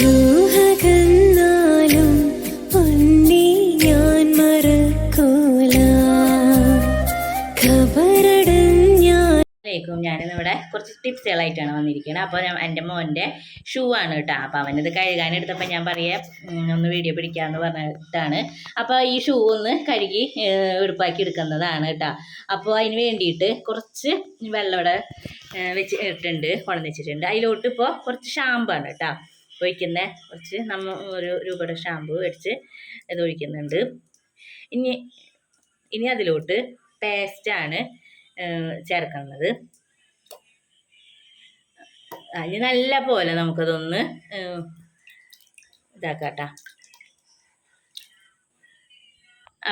രൂഹകന്നാലും പൊന്നെ ഞാൻ മറക്കൂല. ഖബറടഞ്ഞാൽ ലേക്കും ഞാനിന്ന് ഇവിടെ കുറച്ച് ടിപ്സുകളായിട്ടാണ് വന്നിരിക്കുന്നത് അപ്പോൾ എന്റെ മോന്റെ ഷൂ ആണ് കേട്ടോ. അപ്പോൾ അവനത് കഴുകാനെടുത്തപ്പോൾ ഞാൻ പറയാം ഒന്ന് വീഡിയോ പിടിക്കാമെന്ന് പറഞ്ഞിട്ടാണ്. അപ്പോൾ ഈ ഷൂ ഒന്ന് കഴുകി എടുപ്പാക്കി എടുക്കുന്നതാണ് കേട്ടോ. അപ്പോൾ അതിന് വേണ്ടിയിട്ട് കുറച്ച് വെള്ളം ഇവിടെ വെച്ച് ഇട്ടിട്ടുണ്ട് കൊണ്ടുവന്ന് വെച്ചിട്ടുണ്ട്. അതിലോട്ട് ഇപ്പോൾ കുറച്ച് ഷാമ്പാണ് കേട്ടോ. ഒഴിക്കുന്ന കുറച്ച് നമ്മൾ ഒരു രൂപയുടെ ഷാമ്പു മേടിച്ച് ഇത് ഒഴിക്കുന്നുണ്ട്. ഇനി ഇനി അതിലോട്ട് പേസ്റ്റാണ് ചേർക്കുന്നത്. അതിന് നല്ല പോലെ നമുക്കതൊന്ന് ഇതാക്കാട്ട.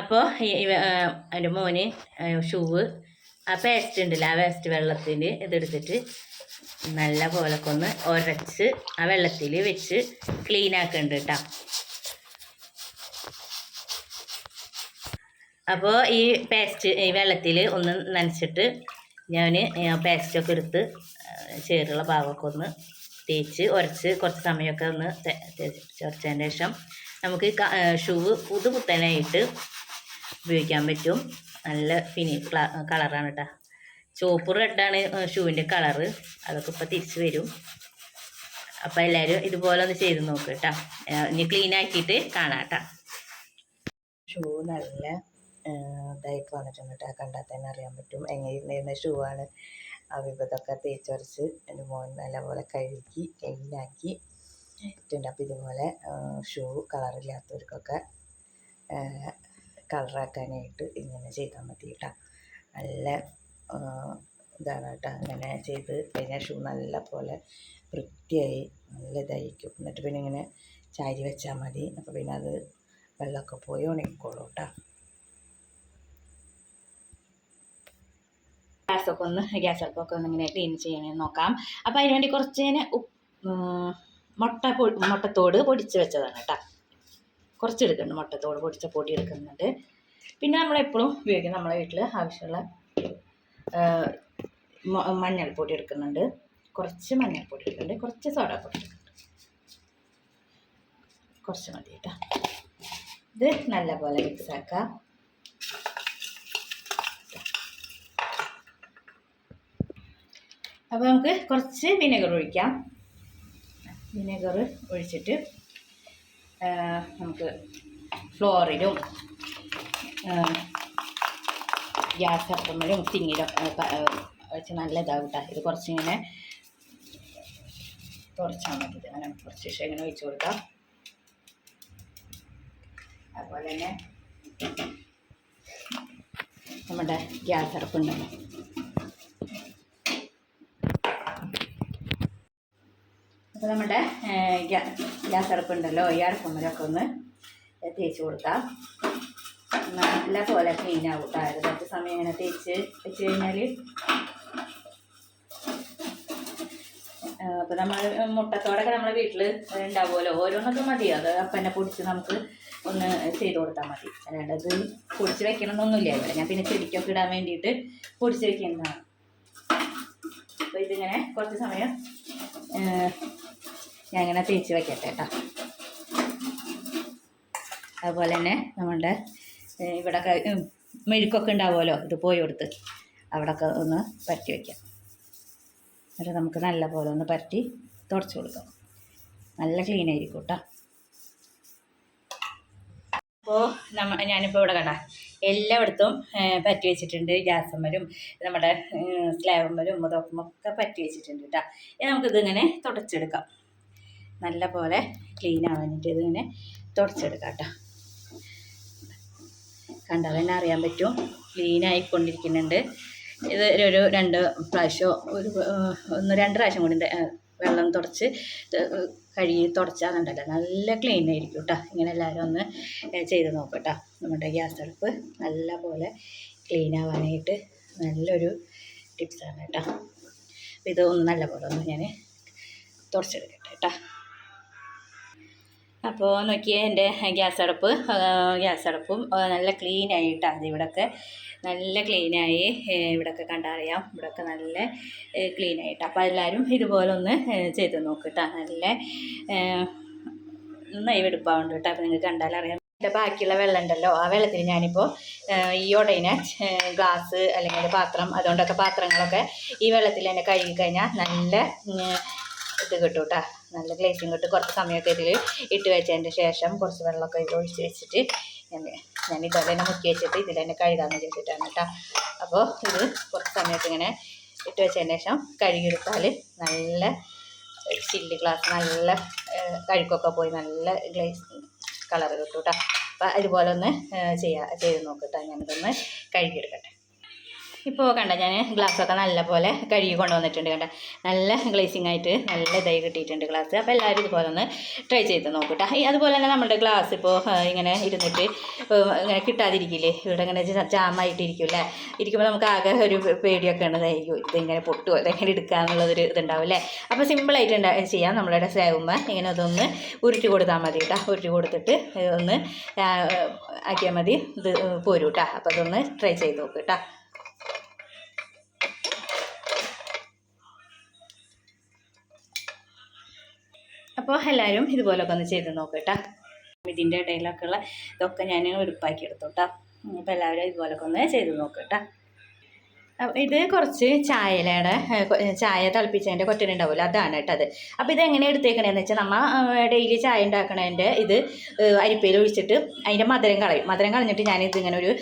അപ്പോൾ എന്റെ മോന് ഷൂവ് ആ പേസ്റ്റ് ഉണ്ടല്ലോ? ആ പേസ്റ്റ് വെള്ളത്തിൽ ഇതെടുത്തിട്ട് നല്ല പോലൊക്കെ ഒന്ന് ഉരച്ച് ആ വെള്ളത്തിൽ വെച്ച് ക്ലീൻ ആക്കുന്നുണ്ട് കേട്ടോ അപ്പോൾ ഈ പേസ്റ്റ് ഈ വെള്ളത്തിൽ ഒന്ന് നനച്ചിട്ട് ഞാൻ പേസ്റ്റൊക്കെ എടുത്ത് ചേറുള്ള ഭാഗമൊക്കെ ഒന്ന് തേച്ച് ഉരച്ച് കുറച്ച് സമയമൊക്കെ ഒന്ന് ഉരച്ചതിന് ശേഷം നമുക്ക് ഷൂവ് പുതു പുത്തനായിട്ട് ഉപയോഗിക്കാൻ പറ്റും. നല്ല ഫിനി കളറാണ് കേട്ടോ ചുവപ്പ് റെഡാണ് ഷൂവിന്റെ കളറ് അതൊക്കെ ഇപ്പോൾ തിരിച്ചു വരും. അപ്പോൾ എല്ലാവരും ഇതുപോലെ ഒന്ന് ചെയ്ത് നോക്ക് കേട്ടോ ഇനി ക്ലീൻ ആക്കിയിട്ട് കാണാം കേട്ടോ ഷൂ നല്ല ഇതായിട്ട് വന്നിട്ടുണ്ട് കേട്ടോ കണ്ടാൽ തന്നെ അറിയാൻ പറ്റും. എങ്ങനെ ഇരുന്നിരുന്ന ഷൂ ആണ്. അപ്പോൾ ഇതൊക്കെ തേച്ചൊരച്ച് എന്റെ മോൻ നല്ലപോലെ കഴുകി ക്ലീനാക്കി ഇട്ടുണ്ട് അപ്പോൾ ഇതുപോലെ ഷൂ കളറില്ലാത്തവർക്കൊക്കെ കളറാക്കാനായിട്ട് ഇങ്ങനെ ചെയ്താൽ മതി കേട്ടോ. നല്ല ഇതാണ് കേട്ടോ. അങ്ങനെ ചെയ്ത് കഴിഞ്ഞാൽ ഷൂ നല്ല പോലെ വൃത്തിയായി നല്ല ഇതായിരിക്കും. എന്നിട്ട് പിന്നെ ഇങ്ങനെ ചാരി വെച്ചാൽ മതി. അപ്പോൾ പിന്നെ അത് വെള്ളമൊക്കെ പോയി ഉണങ്ങിക്കോളൂ കേട്ടോ. ഗ്യാസൊക്കെ ഒന്ന് ഗ്യാസ് അടുപ്പൊക്കെ ഒന്ന് ഇങ്ങനെ ക്ലീൻ ചെയ്യണമെന്ന് നോക്കാം. അപ്പോൾ അതിന് വേണ്ടി കുറച്ച് ഇങ്ങനെ ഉപ്പ് മുട്ട പൊ മുട്ടത്തോട് പൊടിച്ച് വെച്ചതാണ് കേട്ടോ. കുറച്ച് എടുക്കുന്നുണ്ട് മുട്ടത്തോട് പൊടിച്ച പൊടി എടുക്കുന്നുണ്ട് പിന്നെ നമ്മളെപ്പോഴും ഉപയോഗിക്കും നമ്മളെ വീട്ടിൽ ആവശ്യമുള്ള മഞ്ഞൾപ്പൊടി എടുക്കുന്നുണ്ട്. കുറച്ച് മഞ്ഞൾപ്പൊടി എടുക്കുന്നുണ്ട്. കുറച്ച് സോഡാപ്പൊടി എടുക്കുന്നുണ്ട്. കുറച്ച് മതി കേട്ടോ. ഇത് നല്ലപോലെ മിക്സ് ആക്കാം. അപ്പോൾ നമുക്ക് കുറച്ച് വിനെഗർ ഒഴിക്കാം. വിനെഗർ ഒഴിച്ചിട്ട് നമുക്ക് ഫ്ലോറിലും ഗ്യാസ് അടുപ്പുമ്പോഴും തിങ്ങിലും വെച്ച് നല്ല ഇതാവും കേട്ടോ ഇത് കുറച്ചിങ്ങനെ കുറച്ചാൽ മതി അങ്ങനെ കുറച്ച് ശേഷം ഇങ്ങനെ ഒഴിച്ച് കൊടുക്കാം. അതുപോലെ തന്നെ നമ്മുടെ ഗ്യാസ് അടുപ്പുണ്ടല്ലോ. അപ്പോൾ നമ്മുടെ ഗ്യാസ് അടുപ്പുണ്ടല്ലോ ഈ അടുപ്പുമ്മലൊക്കെ ഒന്ന് തേച്ച് കൊടുക്കാം നല്ല പോലെ ക്ലീൻ ആവും കേട്ടോ കുറച്ച് സമയം ഇങ്ങനെ തേച്ച് വെച്ച് കഴിഞ്ഞാൽ അപ്പോൾ നമ്മൾ മുട്ടത്തോടൊക്കെ നമ്മളെ വീട്ടിൽ ഉണ്ടാവുമല്ലോ. ഓരോന്നൊക്കെ മതി. അത് അപ്പന്നെ പൊടിച്ച് നമുക്ക് ഒന്ന് ചെയ്ത് കൊടുത്താൽ മതി. അല്ലാണ്ട് അത് പൊടിച്ച് വെക്കണമെന്നൊന്നുമില്ല ഇവിടെ ഞാൻ പിന്നെ ചെടിക്കൊക്കെ ഇടാൻ വേണ്ടിയിട്ട് പൊടിച്ച് വെക്കുന്നതാണ്. അപ്പോൾ ഇതിങ്ങനെ കുറച്ച് സമയം ഞാൻ ഇങ്ങനെ തേച്ച് വയ്ക്കട്ടെ കേട്ടോ അതുപോലെ തന്നെ നമ്മളുടെ ഇവിടെ മെഴുക്കൊക്കെ ഉണ്ടാവുമല്ലോ ഇത് പോയി കൊടുത്ത് അവിടെയൊക്കെ ഒന്ന് പരറ്റി വയ്ക്കാം എന്നിട്ട് നമുക്ക് നല്ല പോലെ ഒന്ന് പരറ്റി തുടച്ച് കൊടുക്കാം. നല്ല ക്ലീൻ ആയിരിക്കും കേട്ടോ അപ്പോൾ നമ്മ ഞാനിപ്പോൾ ഇവിടെ കണ്ട എല്ലായിടത്തും പറ്റി വെച്ചിട്ടുണ്ട്. ഗ്യാസമ്മലും നമ്മുടെ സ്ലാബമ്മലും ഒക്കെ പറ്റി വെച്ചിട്ടുണ്ട് കേട്ടോ നമുക്കിതിങ്ങനെ തുടച്ചെടുക്കാം. നല്ല പോലെ ക്ലീൻ ആവാനായിട്ട് ഇതിങ്ങനെ തുടച്ചെടുക്കാം കേട്ടോ. കണ്ടാൽ തന്നെ അറിയാൻ പറ്റും. ക്ലീൻ ആയിക്കൊണ്ടിരിക്കുന്നുണ്ട്. ഇത് ഒരു- രണ്ട് പ്രാവശ്യം ഒരു ഒന്ന് രണ്ട് പ്രാവശ്യം കൂടി വെള്ളം തുടച്ച് കഴുകി തുടച്ചാന്നുണ്ടല്ലോ നല്ല ക്ലീൻ ആയിരിക്കും കേട്ടോ. ഇങ്ങനെ എല്ലാവരും ഒന്ന് ചെയ്ത് നോക്കാം നമ്മുടെ ഗ്യാസ് അടുപ്പ് നല്ല പോലെ ക്ലീൻ ആവാനായിട്ട് നല്ലൊരു ടിപ്സാണ് കേട്ടോ. അപ്പോൾ ഇത് ഒന്ന് നല്ല പോലെ ഒന്ന് ഞാൻ തുടച്ചെടുക്കട്ടെ കേട്ടോ. അപ്പോൾ നോക്കിയേ എന്റെ ഗ്യാസ് അടുപ്പ് ഗ്യാസ് അടുപ്പും നല്ല ക്ലീൻ ആയിട്ടാണ് ഇവിടൊക്കെ. നല്ല ക്ലീനായി ഇവിടൊക്കെ കണ്ടറിയാം ഇവിടൊക്കെ നല്ല ക്ലീൻ ആയിട്ട്. അപ്പോൾ എല്ലാവരും ഇതുപോലെ ഒന്ന് ചെയ്ത് നോക്കിട്ടാ നല്ല നന്നായി വെടുപ്പാവുണ്ട് കേട്ടോ അപ്പോൾ നിങ്ങൾക്ക് കണ്ടാലറിയാം എന്റെ ബാക്കിയുള്ള വെള്ളം ഉണ്ടല്ലോ ആ വെള്ളത്തിൽ ഞാനിപ്പോൾ ഈ ഉടയിനെ ഗ്ലാസ് അല്ലെങ്കിൽ പാത്രം അതുകൊണ്ടൊക്കെ പാത്രങ്ങളൊക്കെ ഈ വെള്ളത്തിൽ തന്നെ കഴുകി കഴിഞ്ഞാൽ നല്ല ഇത് കിട്ടും കേട്ടോ നല്ല ഗ്ലേസിങ് കിട്ടും. കുറച്ച് സമയമൊക്കെ ഇതിൽ ഇട്ട് വെച്ചതിന്റെ ശേഷം കുറച്ച് വെള്ളമൊക്കെ ഇത് ഒഴിച്ച് വെച്ചിട്ട് ഞാൻ ഇതുപോലെ തന്നെ മുക്കി വെച്ചിട്ട് ഇതിൽ തന്നെ കഴുകാമെന്ന് വെച്ചിട്ടാണ് കേട്ടോ. അപ്പോൾ ഇത് കുറച്ച് സമയത്ത് ഇങ്ങനെ ഇട്ട് വെച്ചതിന് ശേഷം കഴുകിയെടുത്താൽ നല്ല ചില്ലി ഗ്ലാസ് നല്ല കഴുക്കൊക്കെ പോയി നല്ല ഗ്ലേസ് കളർ കിട്ടും കേട്ടോ അപ്പോൾ അതുപോലെ ഒന്ന് ചെയ്യാ ചെയ്ത് നോക്കട്ടെ ഞാനിതൊന്ന് കഴുകിയെടുക്കട്ടെ. ഇപ്പോൾ കണ്ട ഞാൻ ഗ്ലാസ്സൊക്കെ നല്ല പോലെ കഴുകി കൊണ്ടുവന്നിട്ടുണ്ട് കണ്ട? നല്ല ഗ്ലേസിങ് ആയിട്ട് നല്ല ഇതായി കിട്ടിയിട്ടുണ്ട് ഗ്ലാസ്. അപ്പോൾ എല്ലാവരും ഇതുപോലെ ഒന്ന് ട്രൈ ചെയ്ത് നോക്കട്ടെ അതുപോലെ തന്നെ നമ്മുടെ ഗ്ലാസ് ഇപ്പോൾ ഇങ്ങനെ ഇരുന്നിട്ട് ഇങ്ങനെ കിട്ടാതിരിക്കില്ലേ? ഇവിടെ ഇങ്ങനെ ജാമായിട്ടിരിക്കില്ലേ? ഇരിക്കുമ്പോൾ നമുക്ക് ആകെ ഒരു പേടിയൊക്കെ ഉണ്ട് അയ്യോ ഇതിങ്ങനെ പൊട്ടുമോ ഇതെങ്ങനെ എന്നുള്ളൊരു ഇതുണ്ടാവും അല്ലേ അപ്പോൾ സിമ്പിളായിട്ട് ഉണ്ടാ ചെയ്യാം. നമ്മളുടെ സേവുമ്പോൾ ഇങ്ങനെ അതൊന്ന് ഉരുട്ടി കൊടുത്താൽ മതി കേട്ടോ ഉരുട്ടി കൊടുത്തിട്ട് ഒന്ന് ആക്കിയാൽ മതി. ഇത് പോരൂട്ടാ അപ്പോൾ അതൊന്ന് ട്രൈ ചെയ്ത് നോക്ക് കേട്ടോ അപ്പോൾ എല്ലാവരും ഇതുപോലൊക്കെ ഒന്ന് ചെയ്ത് നോക്കട്ടാ ഇതിന്റെ ഇടയിലൊക്കെ ഉള്ള ഇതൊക്കെ ഞാൻ ഉടുപ്പാക്കി എടുത്തോട്ടാ. അപ്പോൾ എല്ലാവരും ഇതുപോലൊക്കെ ഒന്ന് ചെയ്ത് നോക്കട്ടാ ഇത് കുറച്ച് ഏ, ചായ തിളപ്പിച്ചതിന്റെ കൊറ്റനുണ്ടാവില്ല അതാണ് കേട്ടത് അപ്പോൾ ഇത് എങ്ങനെ എടുത്തേക്കണേന്ന് വെച്ചാൽ നമ്മൾ ഡെയിലി ചായ ഉണ്ടാക്കണതിന്റെ ഇത് അരിപ്പയിൽ ഒഴിച്ചിട്ട് അതിന്റെ മധുരം കളയും. മധുരം കളഞ്ഞിട്ട് ഞാനിത് ഇങ്ങനെ ഒരു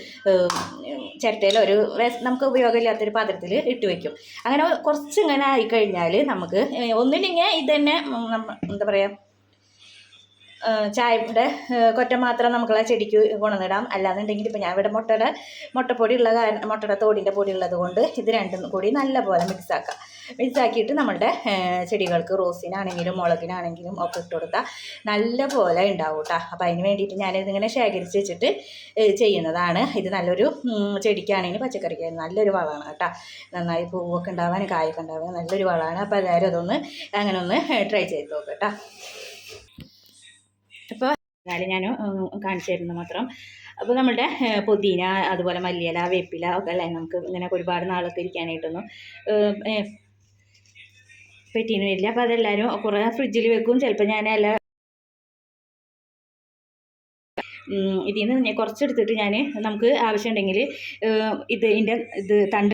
ചിരട്ടയിൽ ഒരു നമുക്ക് ഉപയോഗമില്ലാത്തൊരു പാത്രത്തിൽ ഇട്ട് വയ്ക്കും അങ്ങനെ കുറച്ച് ഇങ്ങനെ ആയിക്കഴിഞ്ഞാൽ നമുക്ക് ഒന്നില്ലെങ്കിൽ ഇത് തന്നെ എന്താ പറയുക ചായയുടെ കൊറ്റ മാത്രം നമുക്കുള്ള ചെടിക്ക് ഗുണനിടാം. അല്ലാന്നുണ്ടെങ്കിൽ ഇപ്പോൾ ഞാൻ ഇവിടെ മുട്ടയുടെ മുട്ടപ്പൊടി ഉള്ള കാരണം മുട്ടയുടെ തോടിന്റെ പൊടി ഉള്ളത് കൊണ്ട് ഇത് രണ്ടും കൂടി നല്ലപോലെ മിക്സ് മിക്സാക്കാം മിക്സ് ആക്കിയിട്ട് നമ്മളുടെ ചെടികൾക്ക് റോസിനാണെങ്കിലും മുളകിനാണെങ്കിലും ഒക്കെ ഇട്ട് കൊടുത്താൽ നല്ല പോലെ ഉണ്ടാവും കേട്ടോ അപ്പോൾ അതിന് വേണ്ടിയിട്ട് ഞാനിതിങ്ങനെ ശേഖരിച്ച് വെച്ചിട്ട് ചെയ്യുന്നതാണ്. ഇത് നല്ലൊരു ചെടിക്കാണെങ്കിലും പച്ചക്കറിക്ക് നല്ലൊരു വളമാണ് കേട്ടോ നന്നായി പൂവൊക്കെ ഉണ്ടാവാൻ കായൊക്കെ ഉണ്ടാവാൻ നല്ലൊരു വളമാണ്. അപ്പോൾ എല്ലാവരും അതൊന്ന് അങ്ങനെ ഒന്ന് ട്രൈ ചെയ്ത് നോക്കാം കേട്ടോ അപ്പോൾ എന്നാലും ഞാൻ കാണിച്ചു തരുന്നു മാത്രം. അപ്പോൾ നമ്മുടെ പുതിന അതുപോലെ മല്ലിയില വേപ്പില ഒക്കെ അല്ലേ? നമുക്ക് ഇങ്ങനെ ഒരുപാട് നാളൊക്കെ ഇരിക്കാനായിട്ടൊന്നും ഏഹ്, വരില്ല. അപ്പോൾ അതെല്ലാവരും കുറേ ഫ്രിഡ്ജിൽ വെക്കും. ചിലപ്പോൾ ഞാൻ എല്ലാ ഇതിൽ നിന്ന് കുറച്ചെടുത്തിട്ട് ഞാൻ നമുക്ക് ആവശ്യമുണ്ടെങ്കിൽ ഇത് ഇതിന്റെ ഇത് തണ്ട്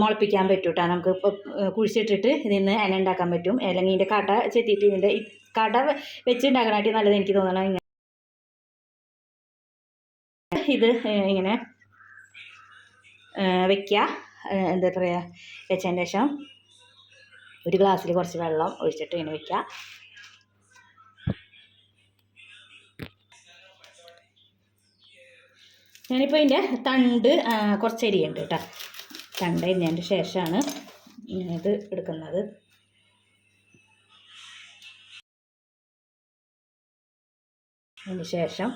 മുളപ്പിക്കാൻ പറ്റും കേട്ടോ നമുക്ക് കുഴിച്ചിട്ടിട്ട് ഇതിൽ നിന്ന് ഇല ഉണ്ടാക്കാൻ പറ്റും. അല്ലെങ്കിൽ ഇതിന്റെ കട ചെത്തിയിട്ട് ഇതിന്റെ കട വെച്ച് നല്ലത് എനിക്ക് തോന്നണം ഇങ്ങനെ. ഇത് ഇങ്ങനെ വയ്ക്കുക എന്താ പറയുക വെച്ചതിന് ശേഷം ഒരു ഗ്ലാസ്സിൽ കുറച്ച് വെള്ളം ഒഴിച്ചിട്ട് ഇങ്ങനെ വെക്കുക ഞാനിപ്പോൾ ഇതിന്റെ തണ്ട് കുറച്ച് അരിയുണ്ട് കേട്ടോ. അരിഞ്ഞതിന്റെ ശേഷമാണ് ഇത് എടുക്കുന്നത്. അതിന് ശേഷം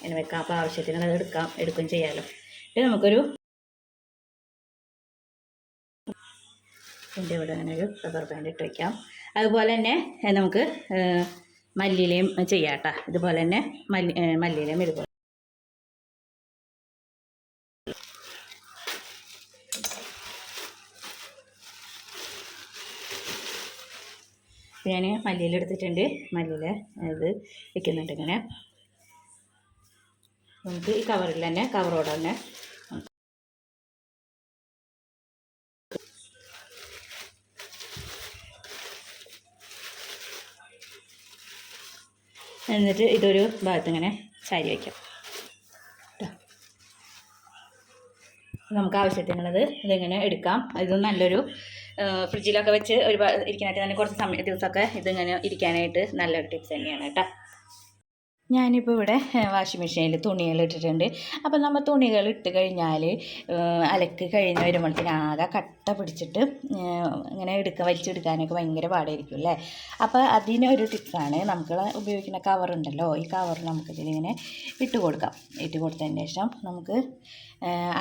അതിന് വെക്കാം അപ്പോൾ ആവശ്യത്തിന് അത് എടുക്കാം എടുക്കുകയും ചെയ്യാമല്ലോ ഇത് നമുക്കൊരു ഇതിന്റെ ഇവിടെ അങ്ങനെ ഒരു റബ്ബർ ബാൻഡ് ഇട്ട് വയ്ക്കാം അതുപോലെ തന്നെ നമുക്ക് മല്ലിയിലയും ചെയ്യാട്ടോ. ഇതുപോലെ തന്നെ മല്ലി മല്ലിയിലയും ഇതുപോലെ. ഞാൻ മല്ലിയില എടുത്തിട്ടുണ്ട് മല്ലിയില ഇത് വെക്കുന്നുണ്ട് ഇങ്ങനെ. നമുക്ക് ഈ കവറിൽ തന്നെ കവറോടെ തന്നെ എന്നിട്ട് ഇതൊരു ഭാഗത്ത് ഇങ്ങനെ ചാരി വയ്ക്കാം. നമുക്ക് ആവശ്യത്തിനുള്ളത് ഇതിങ്ങനെ എടുക്കാം. ഇത് നല്ലൊരു ഫ്രിഡ്ജിലൊക്കെ വെച്ച് ഒരുപാട് ഇരിക്കാനായിട്ട് തന്നെ കുറച്ച് സമയം ദിവസമൊക്കെ ഇതിങ്ങനെ ഇരിക്കാനായിട്ട് നല്ലൊരു ടിപ്സ് തന്നെയാണ് കേട്ടോ. ഞാനിപ്പോൾ ഇവിടെ വാഷിംഗ് മെഷീനിൽ തുണികൾ ഇട്ടിട്ടുണ്ട്. അപ്പോൾ നമ്മൾ തുണികൾ ഇട്ട് കഴിഞ്ഞാൽ അലക്ക് കഴിഞ്ഞ് വരുമ്പോഴത്തേന് ആകെ കട്ട പിടിച്ചിട്ട് ഇങ്ങനെ എടുക്കുക വലിച്ചെടുക്കാനൊക്കെ ഭയങ്കര പാടായിരിക്കും അല്ലേ? അപ്പോൾ അതിനൊരു ടിപ്സാണ് നമുക്ക് ഉപയോഗിക്കുന്ന കവറുണ്ടല്ലോ ഈ കവർ നമുക്ക് ഇതിലിങ്ങനെ ഇട്ട് കൊടുക്കാം. ഇട്ട് കൊടുത്തതിന് ശേഷം നമുക്ക്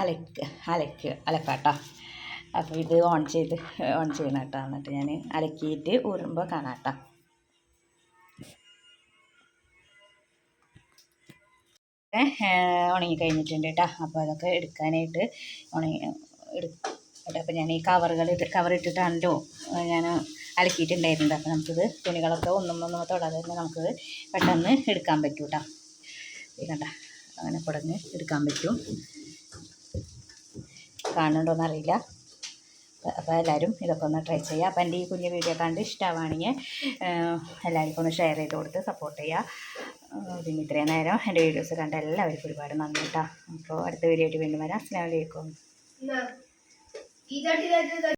അലക്ക് അലക്ക് അലക്കാട്ടോ. അപ്പോൾ ഇത് ഓൺ ചെയ്ത് ഓൺ ചെയ്യണം കേട്ടോ എന്നിട്ട് ഞാൻ അലക്കിയിട്ട് ഊരുമ്പോൾ കാണാം കേട്ടോ ഒക്കെ ഉണങ്ങി കഴിഞ്ഞിട്ടുണ്ട് കേട്ടോ അപ്പോൾ അതൊക്കെ എടുക്കാനായിട്ട് ഉണങ്ങി എടുക്കട്ടെ അപ്പോൾ ഞാൻ ഈ കവറുകൾ കവർ ഇട്ടിട്ടാണല്ലോ ഞാൻ അലക്കിയിട്ടുണ്ടായിരുന്നത്. അപ്പോൾ നമുക്കിത് തുണികളൊക്കെ ഒന്നും ഒന്നും തൊടാതെ തന്നെ നമുക്കിത് പെട്ടെന്ന് എടുക്കാൻ പറ്റും കേട്ടോ കണ്ട അങ്ങനെ പെട്ടെന്ന് എടുക്കാൻ പറ്റും. കാണുന്നുണ്ടോയെന്ന് അറിയില്ല. അപ്പോൾ എല്ലാവരും ഇതൊക്കെ ഒന്ന് ട്രൈ ചെയ്യുക. അപ്പോൾ എന്റെ ഈ കുഞ്ഞു വീഡിയോ കണ്ട് ഇഷ്ടമാണെങ്കിൽ എല്ലാവർക്കും ഒന്ന് ഷെയർ ചെയ്ത് കൊടുത്ത് സപ്പോർട്ട് ചെയ്യുക. പിന്നെ ഇത്രയും നേരം എന്റെ വീഡിയോസ് കണ്ട എല്ലാവർക്കും ഒരുപാട് നന്ദി കേട്ടോ. അപ്പോൾ അടുത്ത വീഡിയോ ആയിട്ട് വീണ്ടും വരാം. അസ്സാം വലൈക്കും